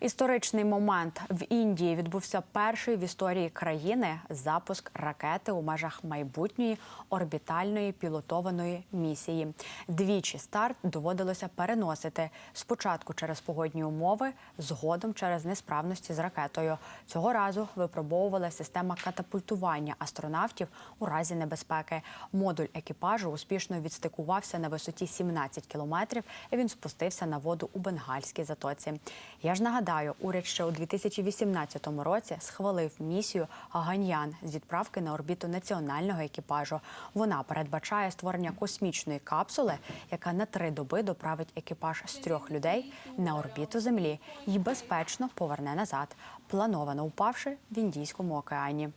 Історичний момент в Індії відбувся перший в історії країни запуск ракети у межах майбутньої орбітальної пілотованої місії. Двічі старт доводилося переносити спочатку через погодні умови, згодом через несправності з ракетою. Цього разу випробовувала система катапультування астронавтів у разі небезпеки. Модуль екіпажу успішно відстикувався на висоті 17 кілометрів. і Він спустився на воду у Бенгальській затоці. Я ж нагадаю, уряд ще у 2018 році схвалив місію Ганьян з відправки на орбіту національного екіпажу. Вона передбачає створення космічної капсули, яка на три доби доправить екіпаж з трьох людей на орбіту Землі і безпечно поверне назад, плановано упавши в Індійському океані.